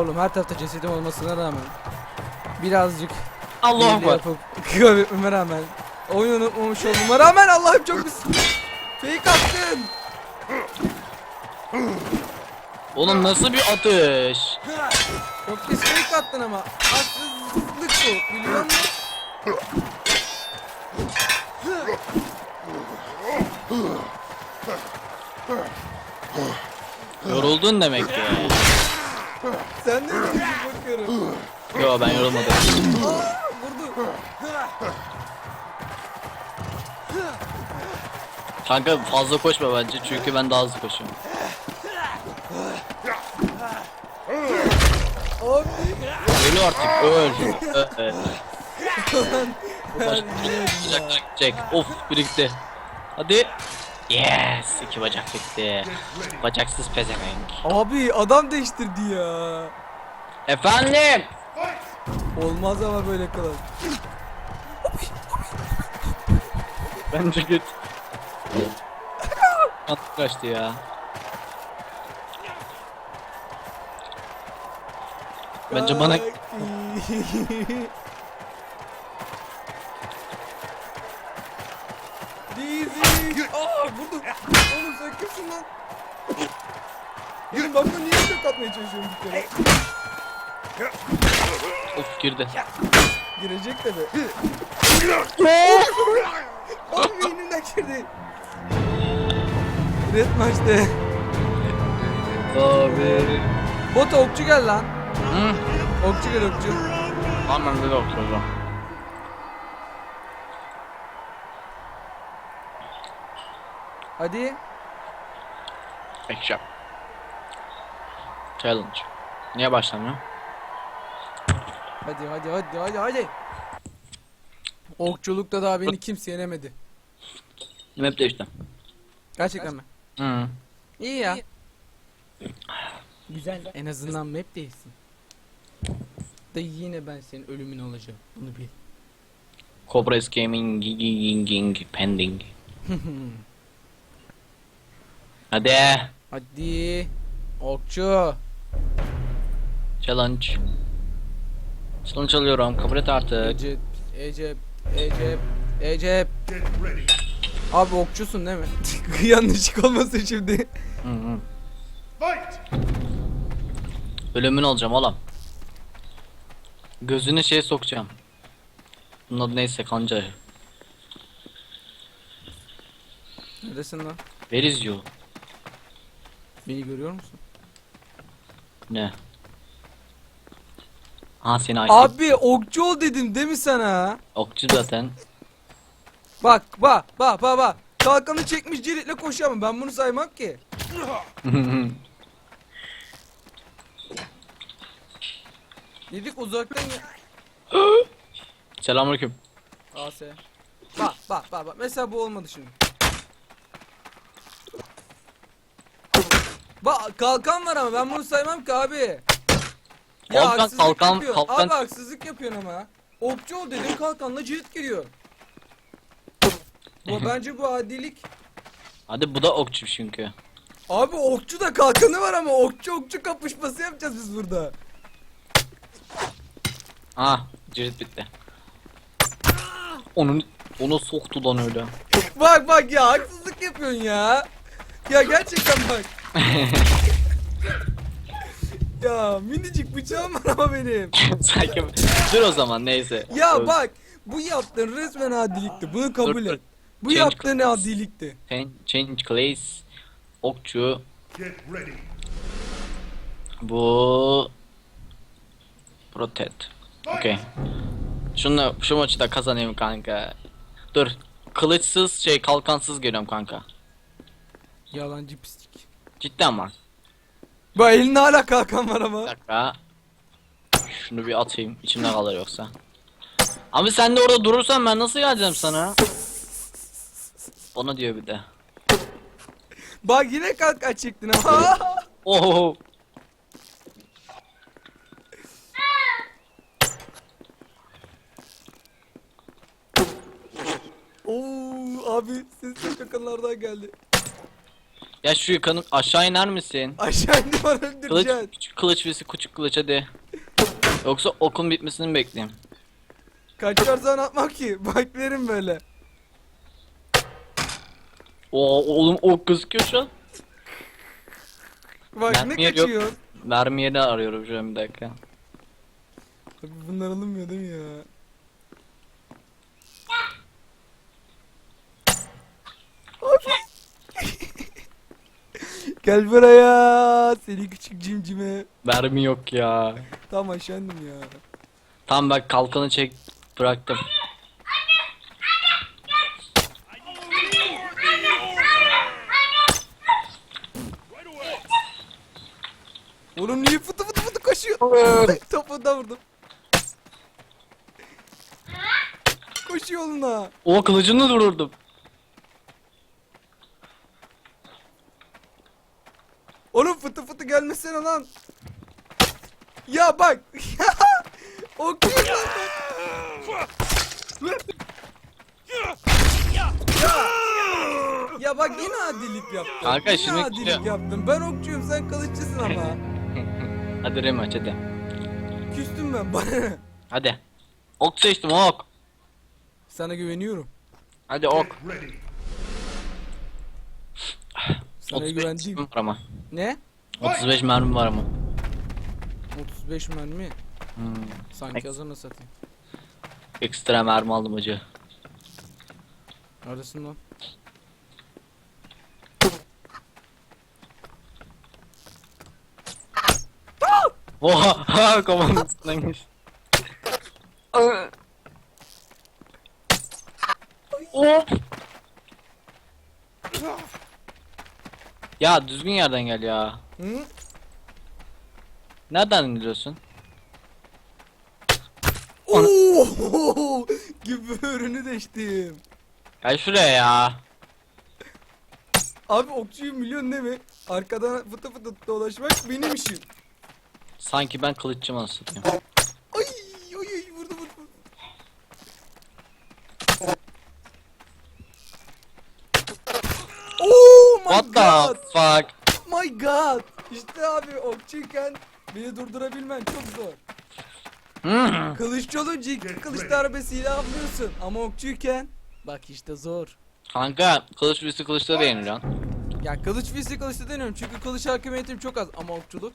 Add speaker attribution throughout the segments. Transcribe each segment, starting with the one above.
Speaker 1: Oğlum her tarafta cesedim olmasına rağmen birazcık
Speaker 2: Allah var.
Speaker 1: kaybetmeme rağmen oyunu unutmamış olmama rağmen Allah'ım çok pis fake attın.
Speaker 2: Oğlum nasıl bir atış?
Speaker 1: Çok pis fake attın ama haksızlık bu biliyor musun?
Speaker 2: Yoruldun demek ki.
Speaker 1: Sen de mi bakıyorum.
Speaker 2: Yo ben yorulmadım.
Speaker 1: Vurdu.
Speaker 2: Kanka fazla koşma bence çünkü ben daha hızlı koşuyorum. Öl artık öl. öl.
Speaker 1: Ben
Speaker 2: Bacaklar gidecek. Of birikti. Hadi. Yes. iki bacak bitti. Bacaksız pezevenk.
Speaker 1: Abi adam değiştirdi ya.
Speaker 2: Efendim.
Speaker 1: Olmaz ama böyle kalan.
Speaker 2: Bence git. At kaçtı ya. Bence bana
Speaker 1: Ay. Dizi. Aa vurdum. Oğlum sen kimsin lan? Oğlum ben bunu niye tek atmaya çalışıyorum bir kere?
Speaker 2: of girdi.
Speaker 1: Girecek tabi. Oğlum beynimden girdi. Red maçta.
Speaker 2: Abi.
Speaker 1: Bota okçu gel lan.
Speaker 2: Hı?
Speaker 1: Okçu gel okçu.
Speaker 2: Tamam ben de oturacağım.
Speaker 1: Hadi.
Speaker 2: Action. Challenge. Niye başlamıyor?
Speaker 1: Hadi hadi hadi hadi hadi. Okçulukta daha beni kimse yenemedi.
Speaker 2: Map değişti.
Speaker 1: Gerçekten mi?
Speaker 2: Hı.
Speaker 1: İyi ya. Güzel. En azından map değilsin. Da yine ben senin ölümün olacağım. Bunu bil.
Speaker 2: Cobra is gaming ging ging pending. Hadi.
Speaker 1: Hadi. Okçu.
Speaker 2: Challenge. Challenge alıyorum. Kabul et artık.
Speaker 1: Ecep. Ecep. Ecep. Ecep. Abi okçusun değil mi? Yanlışlık olmasın şimdi.
Speaker 2: Hı hı. Ölümün olacağım oğlum. Gözüne şey sokacağım. Bunun adı neyse kanca.
Speaker 1: Neredesin lan?
Speaker 2: Where is you?
Speaker 1: Beni görüyor musun?
Speaker 2: Ne? Ha seni açtım.
Speaker 1: Abi okçu ol dedim değil mi sana?
Speaker 2: Okçu zaten.
Speaker 1: Bak bak bak bak bak. Kalkanı çekmiş ciritle koşuyor ama ben bunu saymam ki. Dedik uzaktan ya.
Speaker 2: Selamünaleyküm.
Speaker 1: AS. Bak bak bak bak. Mesela bu olmadı şimdi. Bak kalkan var ama ben bunu saymam ki abi.
Speaker 2: Kalkan,
Speaker 1: haksızlık
Speaker 2: kalkan,
Speaker 1: yapıyorsun.
Speaker 2: kalkan.
Speaker 1: Abi haksızlık yapıyorsun ama. Okçu ol dedim kalkanla cirit giriyor. Bu bence bu adilik.
Speaker 2: Hadi bu da okçu çünkü.
Speaker 1: Abi okçu da kalkanı var ama okçu okçu kapışması yapacağız biz burada.
Speaker 2: Ah, cirit bitti. Onun onu soktu lan öyle.
Speaker 1: Bak bak ya haksızlık yapıyorsun ya. Ya gerçekten bak. ya minicik bıçağım var ama benim.
Speaker 2: Sanki dur o zaman neyse.
Speaker 1: Ya
Speaker 2: Dur.
Speaker 1: bak bu yaptığın resmen adilikti. Bunu kabul
Speaker 2: Dur, dur.
Speaker 1: et. Bu
Speaker 2: Change
Speaker 1: yaptığın
Speaker 2: class.
Speaker 1: adilikti.
Speaker 2: Change, change class. Okçu.
Speaker 3: Get ready.
Speaker 2: Bu protect. Okey. Şunu şu maçı da kazanayım kanka. Dur. Kılıçsız şey kalkansız geliyorum kanka.
Speaker 1: Yalancı pislik.
Speaker 2: Cidden.
Speaker 1: Bak elinde hala kalkan var
Speaker 2: Bir
Speaker 1: ama.
Speaker 2: dakika. Şunu bir atayım. İçimde kalır yoksa. Abi sen de orada durursan ben nasıl geleceğim sana? Bana diyor bir de.
Speaker 1: Bak yine kalkan çektin ama.
Speaker 2: Oh.
Speaker 1: Oo abi ses kalkanlardan geldi.
Speaker 2: Ya şu yukanı aşağı iner misin?
Speaker 1: Aşağı indi bana
Speaker 2: Kılıç,
Speaker 1: öldüreceksin.
Speaker 2: küçük kılıç birisi küçük kılıç hadi. Yoksa okun bitmesini mi bekleyeyim.
Speaker 1: Kaçarsan atmam ki. Beklerim böyle.
Speaker 2: Oo oğlum ok gözüküyor şu an.
Speaker 1: Bak
Speaker 2: Ben
Speaker 1: ne
Speaker 2: niye yok?
Speaker 1: kaçıyor.
Speaker 2: Mermi yeri arıyorum şu an bir dakika.
Speaker 1: Abi bunlar alınmıyor değil mi ya? Abi. Gel buraya seni küçük cimcime.
Speaker 2: Mermi yok ya.
Speaker 1: Tam aşağı indim ya.
Speaker 2: Tam bak kalkanı çek bıraktım.
Speaker 1: Oğlum niye fıtı fıtı fıtı koşuyor? Topuğundan vurdum. Koşuyor yoluna.
Speaker 2: O kılıcını vururdum.
Speaker 1: Oğlum fıtı fıtı gelmesene lan. Ya bak. Okuyor lan. Ya. Ya bak yine adilik yaptın.
Speaker 2: Kanka,
Speaker 1: yine
Speaker 2: şimdi
Speaker 1: adilik
Speaker 2: gidiyor.
Speaker 1: yaptın. Ben okçuyum sen kılıççısın ama.
Speaker 2: Hadi rematch hadi.
Speaker 1: Küstüm ben bana.
Speaker 2: Hadi. Ok seçtim ok.
Speaker 1: Sana güveniyorum.
Speaker 2: Hadi ok.
Speaker 1: Sana
Speaker 2: 35
Speaker 1: güvendiğim.
Speaker 2: ama.
Speaker 1: Ne?
Speaker 2: 35 mermi var ama.
Speaker 1: 35 mermi.
Speaker 2: Hmm.
Speaker 1: Sanki azana satayım.
Speaker 2: Ekstra mermi aldım acı.
Speaker 1: Neredesin lan?
Speaker 2: Oha! Ha kafamın üstünden geçti. Hop! Ya düzgün yerden gel ya.
Speaker 1: Hı?
Speaker 2: Nereden gidiyorsun?
Speaker 1: Oo! Gibi ürünü değiştim.
Speaker 2: Gel şuraya ya.
Speaker 1: Abi okçuyu milyon değil mi? Arkadan fıtı fıtı dolaşmak benim işim.
Speaker 2: Sanki ben kılıççı mı satayım.
Speaker 1: Ay oy oy vurdu vurdu. Oh my
Speaker 2: What the
Speaker 1: god.
Speaker 2: fuck?
Speaker 1: My god. İşte abi okçuyken beni durdurabilmen çok zor.
Speaker 2: Hmm.
Speaker 1: Kılıççı olunca iki kılıç darbesiyle avlıyorsun. Ama okçuyken bak işte zor.
Speaker 2: Kanka kılıç birisi kılıçla değinir lan.
Speaker 1: Ya kılıç vs kılıçta deniyorum çünkü kılıç hakimiyetim çok az ama okçuluk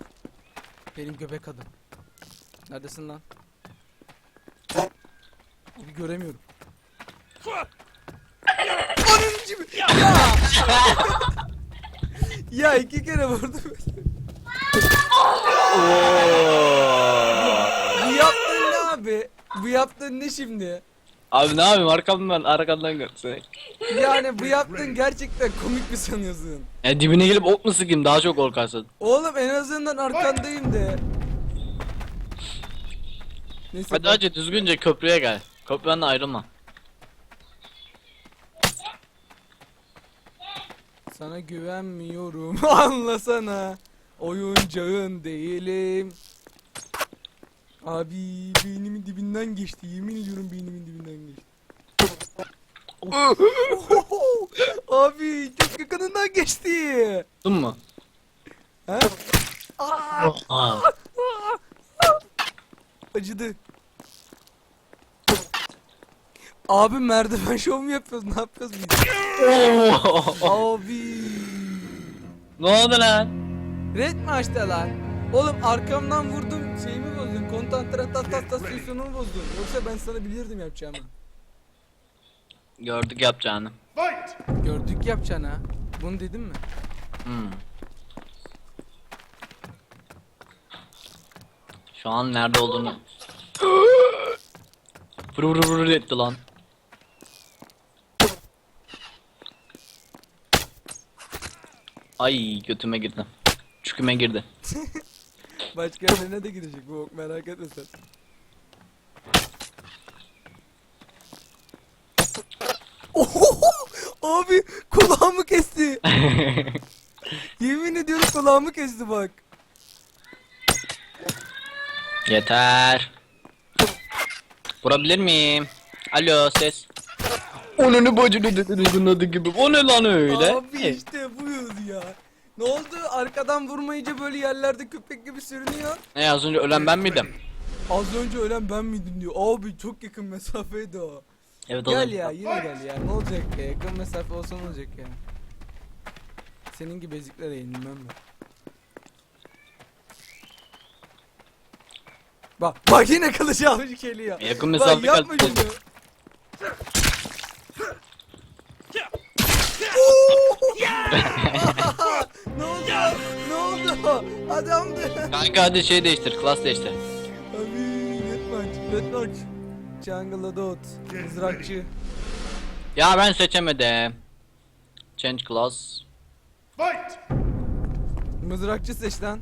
Speaker 1: benim göbek adım. Neredesin lan? Abi göremiyorum. Onun gibi. Ya. ya iki kere vurdum. Bu yaptığın ne abi? Bu yaptığın ne şimdi?
Speaker 2: Abi ne yapayım arkamdan arkamdan görsek.
Speaker 1: Yani bu yaptığın gerçekten komik mi sanıyorsun?
Speaker 2: Ya dibine gelip ok mu sıkayım daha çok korkarsın.
Speaker 1: Oğlum en azından arkandayım de. Neyse
Speaker 2: Hadi
Speaker 1: ben-
Speaker 2: hadi düzgünce köprüye gel. Köprüden de ayrılma.
Speaker 1: Sana güvenmiyorum anlasana. Oyuncağın değilim. Abi beynimin dibinden geçti. Yemin ediyorum beynimin dibinden geçti. Abi çok yakınından geçti.
Speaker 2: Tuttun mu?
Speaker 1: Aa,
Speaker 2: Aa.
Speaker 1: acıdı Abi merdiven şov mu yapıyoruz ne yapıyoruz biz Abi
Speaker 2: ne oldu lan?
Speaker 1: Red mi açtı lan? Oğlum arkamdan vurdum şeyimi bozdun. Konsantratasyonumu bozdun. Yoksa ben sana bilirdim yapacağımı.
Speaker 2: Gördük yapacağını.
Speaker 1: Gördük yapacağını ha. Bunu dedim mi?
Speaker 2: Hmm. Şu an nerede olduğunu Vur vur vur etti lan. Ay götüme girdi. Çüküme girdi.
Speaker 1: Başka yerlerine de gidecek bu ok merak etme sen. Ohoho! Abi kulağımı kesti. Yemin ediyorum kulağımı kesti bak.
Speaker 2: Yeter. Vurabilir miyim? Alo ses. Onunu bacını dedin adı gibi. O ne lan öyle?
Speaker 1: Abi işte buyuz ya. Ne oldu? Arkadan vurmayınca böyle yerlerde köpek gibi sürünüyor.
Speaker 2: Ne az önce ölen ben miydim?
Speaker 1: Az önce ölen ben miydim diyor. Abi çok yakın mesafeydi o.
Speaker 2: Evet
Speaker 1: Gel
Speaker 2: oğlum.
Speaker 1: ya yine gel ya. Ne olacak ya? Yakın mesafe olsa ne olacak ya? Senin gibi eziklere yenilmem ben. Bak bak yine kılıç almış geliyor.
Speaker 2: Yakın
Speaker 1: Bak
Speaker 2: mesafe
Speaker 1: yapma
Speaker 2: kalp.
Speaker 1: şunu. Adamdı.
Speaker 2: Kanka hadi şey değiştir, klas değiştir.
Speaker 1: Abi Netmatch. Netmatch. Jungle Adot. Mızrakçı.
Speaker 2: Ya ben seçemedim. Change class.
Speaker 3: Fight!
Speaker 1: Mızrakçı seç lan.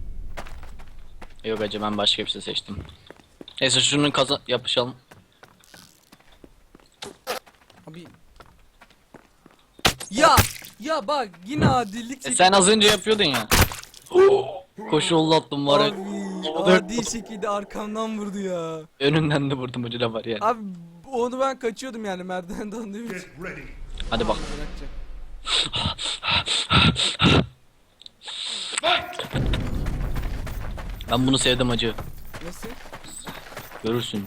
Speaker 2: Yok acı ben başka bir şey seçtim. Neyse şunun kaza yapışalım.
Speaker 1: Abi. Ya ya bak yine adillik
Speaker 2: E sen az önce yapıyordun ya. Koşu uzattım var ya.
Speaker 1: Abi adi şekilde arkamdan vurdu ya.
Speaker 2: Önünden de vurdum ucuna var yani.
Speaker 1: Abi onu ben kaçıyordum yani merdivenden değil mi?
Speaker 2: Hadi bak. Ben bunu sevdim acı.
Speaker 1: Nasıl?
Speaker 2: Görürsün.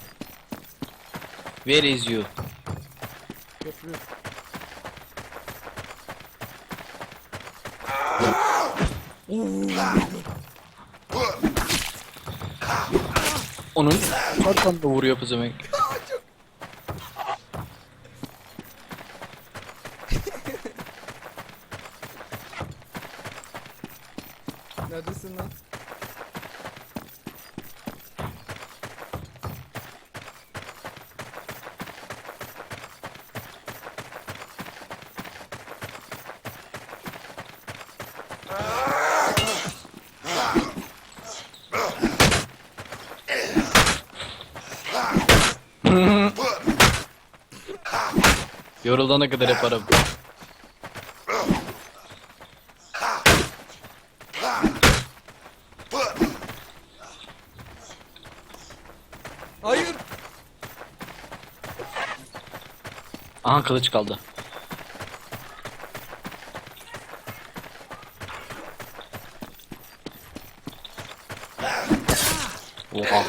Speaker 2: Where is you?
Speaker 1: Köprü.
Speaker 2: Onun arkamda vuruyor pezevenk.
Speaker 1: Neredesin lan?
Speaker 2: Yorulana kadar yaparım.
Speaker 1: Hayır.
Speaker 2: Aha kılıç kaldı. Oha.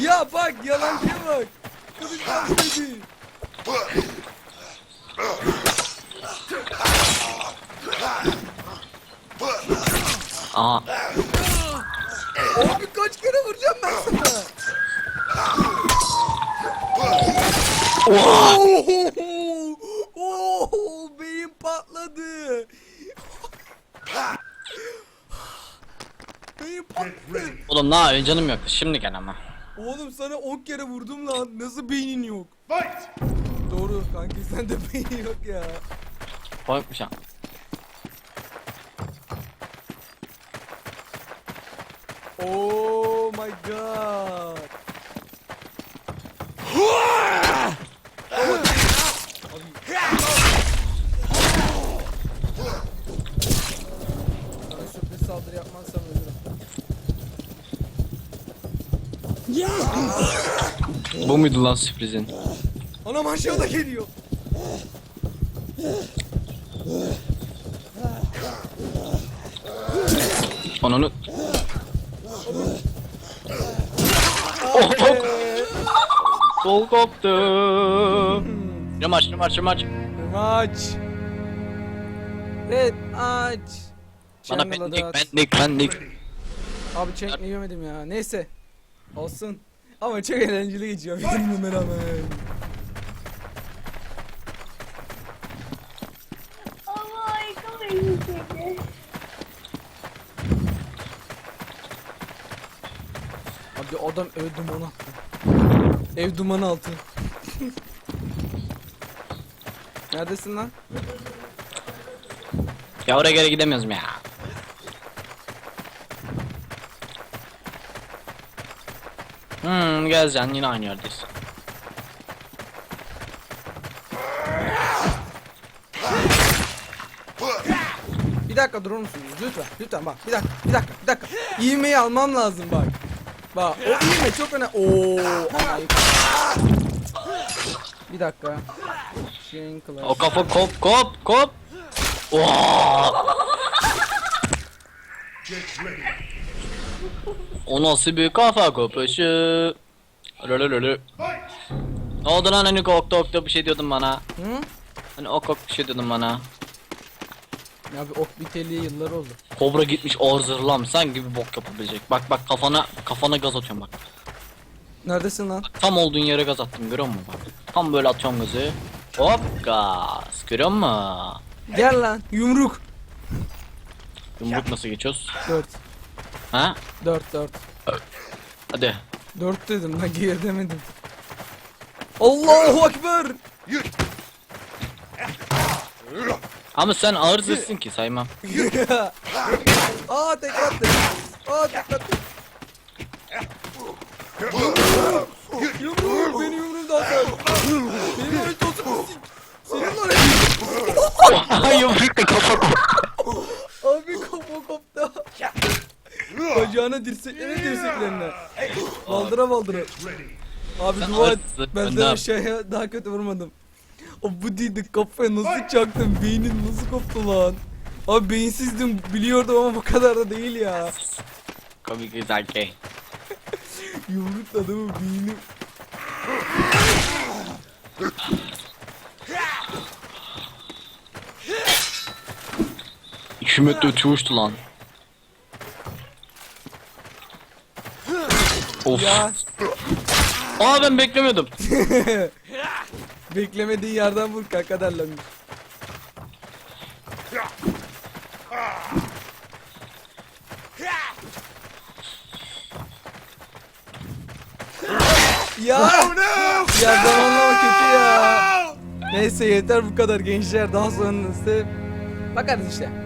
Speaker 1: Ya bak yalancıya bak. Kılıç dedi.
Speaker 2: Aha.
Speaker 1: Abi kaç kere vuracağım ben sana?
Speaker 2: Oha.
Speaker 1: Oo, oo, beyin patladı. beyin
Speaker 3: Get
Speaker 1: patladı.
Speaker 2: Oğlum ne canım yok. Şimdi gel ama.
Speaker 1: Oğlum sana 10 kere vurdum lan. Nasıl beynin yok?
Speaker 3: Fight!
Speaker 1: Doğru kanki sende beyin yok ya.
Speaker 2: Koymuş ha.
Speaker 1: Oh my god. Sana sürpriz saldırı yapmazsam ölürüm.
Speaker 2: Bu muydu lan sürprizin?
Speaker 1: Anam aşağıda geliyor.
Speaker 2: Ananı.
Speaker 1: Eee,
Speaker 2: Kol koptu. Rımaç rımaç rımaç.
Speaker 1: Maç. Evet aç.
Speaker 2: Bana bendik bendik.
Speaker 3: Ready.
Speaker 1: Abi çekmeyi yemedim ya. Neyse. Olsun. Ama çok eğlenceli geçiyor benim rağmen.
Speaker 4: Oh my god.
Speaker 1: Abi adam ev dumanı attı. Ev dumanı altı. Neredesin lan?
Speaker 2: Ya oraya geri gidemiyoruz ya. Hmm geleceksin yine aynı yerdeyiz.
Speaker 1: Bir dakika durur musunuz? Lütfen, lütfen bak. Bir dakika, bir dakika, bir dakika. İğmeyi almam lazım bak. Bak, o iğme çok önemli. Oo, ay. Bir dakika. Chain
Speaker 2: O
Speaker 1: Clash.
Speaker 2: kafa kop kop kop. Oo! O nasıl bir kafa kopuşu? Lölölölö. Ne oldu lan hani koktu oktu bir şey diyordun bana.
Speaker 1: Hı?
Speaker 2: Hani ok ok bir şey diyordun bana.
Speaker 1: Ya bir ok biteli yıllar oldu.
Speaker 2: Kobra gitmiş ağır zırhlam sen gibi bok yapabilecek. Bak bak kafana kafana gaz atıyorum bak.
Speaker 1: Neredesin lan?
Speaker 2: Tam olduğun yere gaz attım görüyor musun bak. Tam böyle atıyorum gazı. Hop gaz. Görüyor musun?
Speaker 1: Gel lan. Yumruk.
Speaker 2: Yumruk nasıl geçiyoruz?
Speaker 1: 4.
Speaker 2: Ha?
Speaker 1: 4 4.
Speaker 2: Hadi.
Speaker 1: 4 dedim lan geri demedim. Allahu Ekber.
Speaker 2: Ama sen ağır zırhsın ki saymam.
Speaker 1: Aa tek attı. Aa tek attı. Yumruğum beni yumruğumdan sar. Benim lanet olsun. Senin lanet.
Speaker 2: Yumruk da kop.
Speaker 1: Abi kafa koptu. Bacağına dirseklerine dirseklerine. Baldıra baldıra. Abi dua et.
Speaker 2: ağırsın,
Speaker 1: Ben
Speaker 2: önden.
Speaker 1: de aşağıya daha kötü vurmadım. O bu değildi kafaya nasıl çaktın? Beynin nasıl koptu lan? Abi beyinsizdim biliyordum ama bu kadar da değil ya.
Speaker 2: Komik güzel ki.
Speaker 1: Yumruk adamın beyni.
Speaker 2: İki metre öteye uçtu lan. Of.
Speaker 1: Ya
Speaker 2: Aa ben beklemiyordum.
Speaker 1: beklemediğin yerden vur kaka derlenmiş. Ya ya zamanlama kötü ya. Neyse yeter bu kadar gençler daha sonrası bakarız işte.